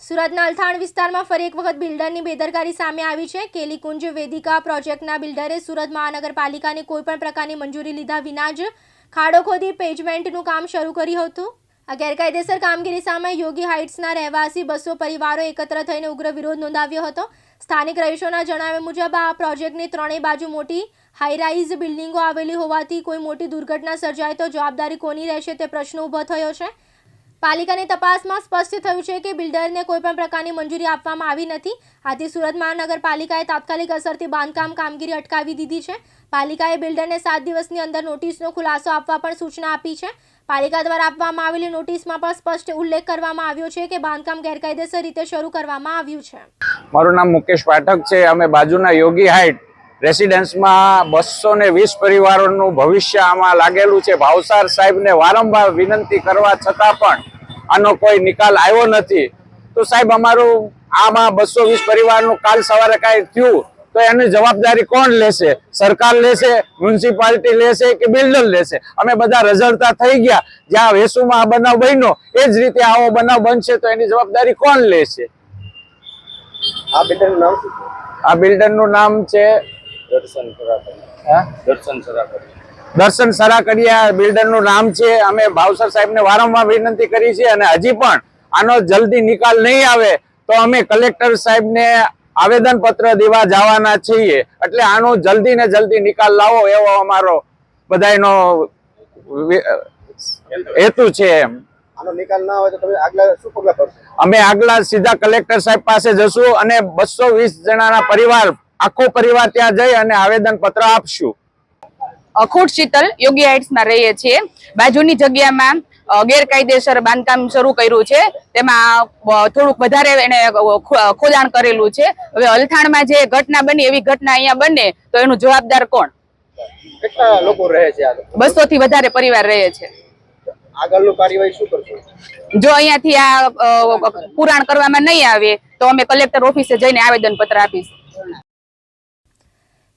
સુરતના અલથાણ વિસ્તારમાં ફરી એક વખત બિલ્ડરની બેદરકારી સામે આવી છે. કેલીકુંજ વેદિકા પ્રોજેક્ટના બિલ્ડરે સુરત મહાનગરપાલિકાની કોઈપણ પ્રકારની મંજૂરી લીધા વિના જ ખાડો ખોદી પેજમેન્ટનું કામ શરૂ કર્યું હતું. આ ગેરકાયદેસર કામગીરી સામે યોગી હાઇટ્સના રહેવાસી બસો પરિવારો એકત્ર થઈને ઉગ્ર વિરોધ નોંધાવ્યો હતો. સ્થાનિક રહીશોના જણાવ્યા મુજબ, આ પ્રોજેક્ટની ત્રણેય બાજુ મોટી હાઈરાઇઝ બિલ્ડિંગો આવેલી હોવાથી કોઈ મોટી દુર્ઘટના સર્જાય તો જવાબદારી કોની રહેશે તે પ્રશ્ન ઊભો થયો છે. પાલિકાની તપાસમાં સ્પષ્ટ થયું છે કે બિલ્ડરને કોઈપણ પ્રકારની મંજૂરી આપવામાં આવી નથી. આથી સુરત મહાનગરપાલિકાએ તાત્કાલિક અસરથી બાંધકામ કામગીરી અટકાવી દીધી છે. પાલિકાએ બિલ્ડરને સાત દિવસની અંદર નોટિસનો ખુલાસો આપવા પણ સૂચના આપી છે. પાલિકા દ્વારા આપવામાં આવેલી નોટિસમાં પણ સ્પષ્ટ ઉલ્લેખ કરવામાં આવ્યો છે કે બાંધકામ ગેરકાયદેસર રીતે શરૂ કરવામાં આવ્યું છે. મારું નામ મુકેશ પાઠક છે. અમે બાજુના યોગી હાઇટ રેસિડેન્સમાં બસો ને વીસ પરિવારોનું ભવિષ્ય આમાં લાગેલું છે. ભાવસાર સાહેબને વારંવાર વિનંતી કરવા છતાં પણ આનો કોઈ નિકાલ આવ્યો નથી. તો સાહેબ અમારું આમાં બસો વીસ પરિવારનું કાલ સવારે કાંઈ થયું તો એની જવાબદારી કોણ લેશે? સરકાર લેશે મ્યુનિસિપાલિટી લેશે કે બિલ્ડર લેશે? અમે બધા રઝળતા થઈ ગયા. જ્યાં વેસુમાં આ બનાવ બન્યો એ જ રીતે આવો બનાવ બનશે તો એની જવાબદારી કોણ લેશે? આ બિલ્ડરનું નામ આ બિલ્ડરનું નામ છે દર્શન સરા કર્યા દર્શન સરાકર દર્શન સરાકડિયા બિલ્ડરનું નામ છે અમે ભાવસર સાહેબને વારંવાર વિનંતી કરી છે અને હજી પણ આનો જલ્દી નિકાલ નહીં આવે તો અમે કલેક્ટર સાહેબને આવેદન પત્ર દેવા જવાના છીએ. એટલે આનો જલ્દી ને જલ્દી નિકાલ લાવો એવો અમારો બધાનો હેતુ છે એમ. આનો નિકાલ ના હોય તો તમે આગલા શું પગલા ભરશો? અમે આગલા સીધા કલેક્ટર સાહેબ પાસે જશું અને બસો વીસ જણાના પરિવાર આખો પરિવાર ત્યાં જઈ અને આવેદન પત્ર આપશું. અખોટ શીતલ યોગી હાઇટ્સમાં રહીએ છીએ. બાજુની જગ્યામાં ગેરકાયદેસર બાંધકામ શરૂ કર્યું છે. તેમાં થોડુંક વધારે એને ખોદાણ કરેલું છે. હવે અલથાણમાં જે ઘટના બની એવી ઘટના અહીંયા બને તો એનું જવાબદાર કોણ? કેટલા લોકો રહે છે બસો થી વધારે પરિવાર રહે છે. આગળનું કાર્યવાહી શું કરશો? જો અહીંયાથી આ પુરાણ કરવામાં નહીં આવે તો અમે કલેક્ટર ઓફિસે જઈને આવેદન પત્ર આપીશું.